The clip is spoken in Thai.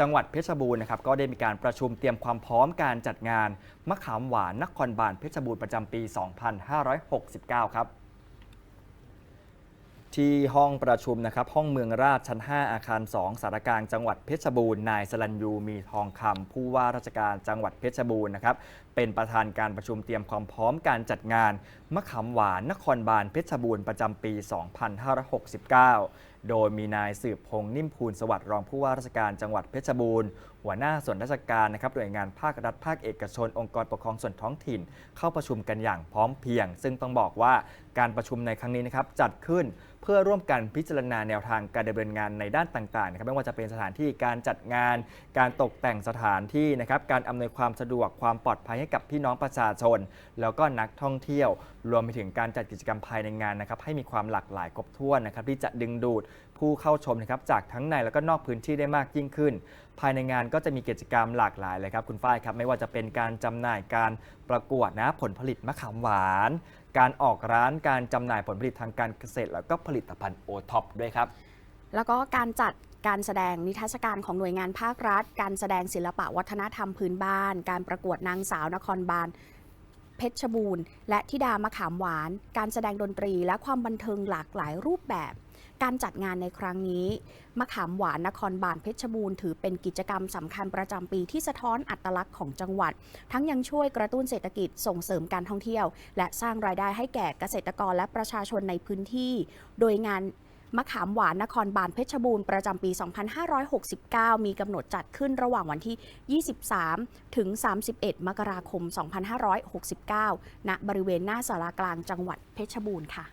จังหวัดเพชรบูรณ์นะครับก็ได้มีการประชุมเตรียมความพร้อมการจัดงานมะขามหวานนครบาลเพชรบูรณ์ประจำปี 2569 ครับที่ห้องประชุมนะครับห้องเมืองราชชั้น 5 อาคาร 2 สารกลางจังหวัดเพชรบูรณ์นายสลันยูมีทองคำผู้ว่าราชการจังหวัดเพชรบูรณ์นะครับเป็นประธานการประชุมเตรียมความพร้อมการจัดงานมะขามหวานนครบาลเพชรบูรณ์ประจำปี 2569 โดยมีนายสืบพงษ์นิ่มพูนสวัสดิ์รองผู้ว่าราชการจังหวัดเพชรบูรณ์ หัวหน้าส่วนราชการนะครับหน่วยงานภาครัฐภาคเอกชน องค์กรปกครองส่วนท้องถิ่น เข้าประชุมกันอย่างพร้อมเพรียง ซึ่งต้องบอกว่าการประชุมในครั้งนี้นะครับจัดขึ้นเพื่อร่วมกันพิจารณาแนวทางการดำเนินงานในด้านต่างๆนะครับไม่ว่าจะเป็นสถานที่การจัดงาน การตกแต่งสถานที่นะครับการอำนวยความสะดวกความปลอดภัยให้กับพี่น้องประชาชน แล้วก็นักท่องเที่ยว รวมไปถึงการจัดกิจกรรมภายในงานนะครับให้มีความหลากหลายครบถ้วนนะครับที่จะดึงดูดผู้เข้าชมนะครับจากทั้งในแล้วก็นอกพื้นที่ได้มากยิ่งขึ้น ภายในงานก็จะมีกิจกรรมหลากหลายเลยครับคุณฝ้ายครับไม่ว่าจะเป็นการจำหน่ายการประกวดนะผลผลิตมะขามหวาน การออกร้านการจำหน่ายผลผลิตทางการเกษตร แล้วก็ผลิตภัณฑ์โอท็อปด้วยครับแล้วก็การจัดการแสดงนิทรรศการของหน่วยงานภาครัฐ การแสดงศิลปะวัฒนธรรมพื้นบ้าน การประกวดนางสาวนครบาล เพชรบูรณ์ และทิดามะขามหวาน การแสดงดนตรีและความบันเทิงหลากหลายรูปแบบ การจัดงานในครั้งนี้มะขามหวานนครบาลเพชรบูรณ์ถือเป็นกิจกรรมสำคัญประจำปีที่สะท้อนอัตลักษณ์ของจังหวัด ทั้งยังช่วยกระตุ้นเศรษฐกิจส่งเสริมการท่องเที่ยว และสร้างรายได้ให้แก่เกษตรกรและประชาชนในพื้นที่ โดยงาน มะขามหวานนครบาลเพชรบูรณ์ประจำปี 2569 มีกำหนดจัดขึ้นระหว่างวันที่ 23 ถึง 31 มกราคม 2569 ณ บริเวณหน้าสารากลางจังหวัดเพชรบูรณ์ค่ะ